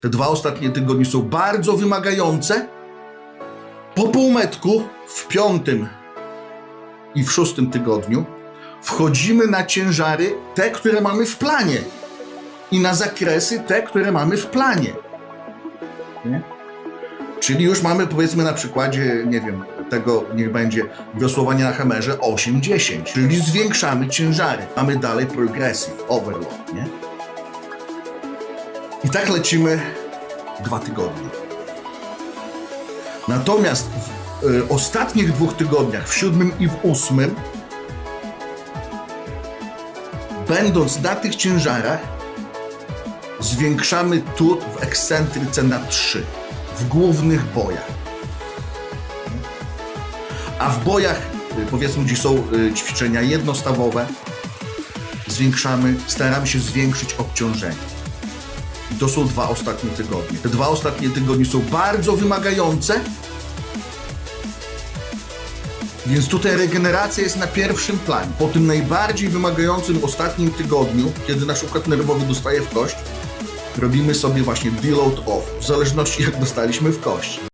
Te dwa ostatnie tygodnie są bardzo wymagające. Po półmetku w piątym i w szóstym tygodniu wchodzimy na ciężary, te, które mamy w planie, i na zakresy, te, które mamy w planie. Nie? Czyli już mamy, powiedzmy, na przykładzie, nie wiem, tego niech będzie wiosłowanie na hamerze 8-10, czyli zwiększamy ciężary. Mamy dalej progressive overload, nie? I tak lecimy dwa tygodnie. Natomiast w y, ostatnich dwóch tygodniach, w siódmym i w ósmym, będąc na tych ciężarach, zwiększamy tur w ekscentryce na 3 w głównych bojach. A w bojach, y, powiedzmy, gdzie są y, ćwiczenia jednostawowe, zwiększamy, staramy się zwiększyć obciążenie. I to są dwa ostatnie tygodnie. Te dwa ostatnie tygodnie są bardzo wymagające, więc tutaj regeneracja jest na pierwszym planie. Po tym najbardziej wymagającym ostatnim tygodniu, kiedy nasz układ nerwowy dostaje w kość, robimy sobie właśnie deload off, w zależności jak dostaliśmy w kość.